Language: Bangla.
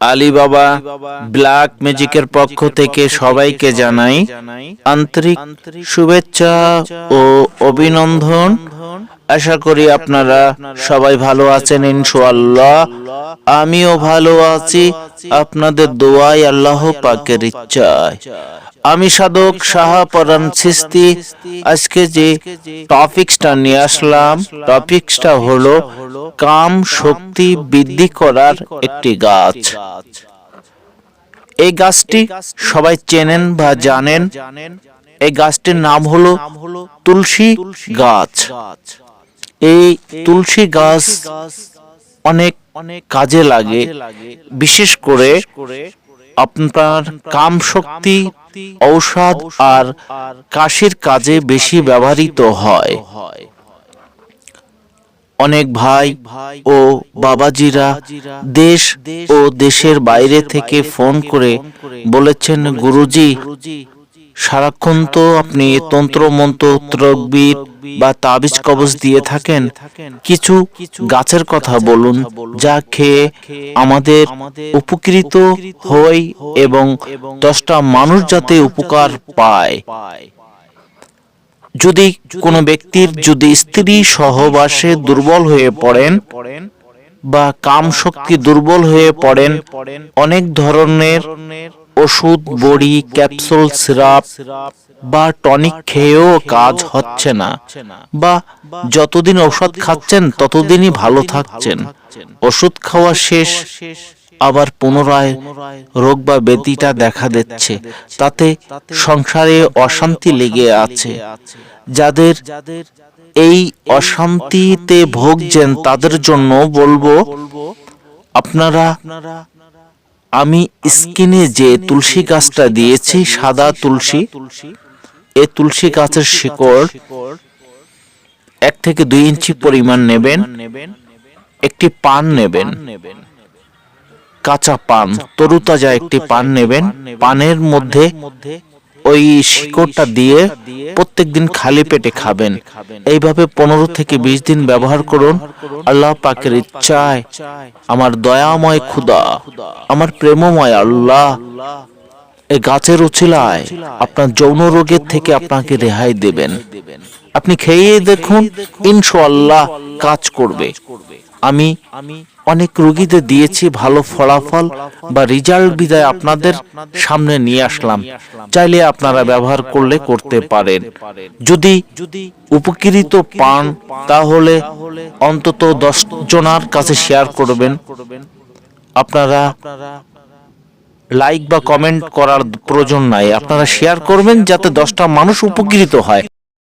আলিবাবা, ব্ল্যাক ম্যাজিকের পক্ষ থেকে সবাইকে জানাই আন্তরিক শুভেচ্ছা ও অভিনন্দন। আশা করি আপনারা সবাই ভালো আছেন ইনশাআল্লাহ। আমিও ভালো আছি। আপনাদের দোয়াই আল্লাহ পাকের ইচ্ছায়। আমি সাধক শাহাপরান সিস্তি আজকে যে টপিকসটা নিয়ে আসলাম, টপিকসটা হলো কাম শক্তি বৃদ্ধি করার একটি গাছ। এই গাছটি সবাই চেনেন বা জানেন। এই গাছটির নাম হলো তুলসী গাছ। এই তুলসী গাছ অনেক অনেক কাজে লাগে। বিশেষ করে আপনার কাম শক্তি ঔষধ আর কাশির কাজে বেশি ব্যবহৃত হয়। অনেক ভাই ও বাবাজিরা দেশ ও দেশের বাইরে থেকে ফোন করে বলেছেন গুরুজি সারাক্ষণ তো আপনি তন্ত্র, মন্ত্র বা তাবিজ, কবজ দিয়ে থাকেন। কিছু গাছের কথা বলুন, যা খেয়ে আমাদের উপকৃত হই এবং দশটা মানুষ যাতে উপকার পায়। যদি কোনো ব্যক্তির যদি স্ত্রী সহবাসে দুর্বল হয়ে পড়েন বা কাম শক্তি দুর্বল হয়ে পড়েন, অনেক ধরনের ওষুধ, বড়ি, ক্যাপসুল, সিরাপ বা টনিক খেয়েও কাজ হচ্ছে না বা যতদিন ওষুধ খাচ্ছেন, ততদিনই ভালো থাকছেন। ওষুধ খাওয়া শেষ, আবার পুনরায় রোগ বা ব্যাধিটা দেখা দিচ্ছে। তাতে সংসারে অশান্তি লেগে আছে। যাদের এই অশান্তিতে ভোগছেন, তাদের জন্য বলব, আপনারা আমি স্কিনে যে তুলসী গাছটা দিয়েছি, সাদা তুলসী, এ তুলসী গাছের শিকড় এক থেকে দুই ইঞ্চি পরিমাণ নেবেন, একটি পান নেবেন, কাঁচা পান, তরুতাজা একটি পান নেবেন, পানের মধ্যে ওই শিকড়টা দিয়ে প্রত্যেক দিন খালি পেটে খাবেন। এইভাবে পনেরো থেকে বিশ দিন ব্যবহার করুন। আল্লাহ পাকের ইচ্ছায়। আমার দয়াময় খুদা, আমার প্রেমময় আল্লাহ এই গাছের উচিলায় আপনার যৌন রোগের থেকে আপনাকে রেহাই দেবেন। আপনি খেয়ে দেখুন, ইনশাআল্লাহ কাজ করবে। আমি অনেক রোগীদের দিয়েছি ভালো ফলাফল বা রেজাল্ট বিদায় আপনাদের সামনে নিয়ে আসলাম। চাইলে আপনারা ব্যবহার করলে করতে পারেন। যদি উপকৃত পান তাহলে অন্তত দশ জনার কাছে শেয়ার করবেন। আপনারা লাইক বা কমেন্ট করার প্রয়োজন নাই। আপনারা শেয়ার করবেন যাতে দশটা মানুষ উপকৃত হয়।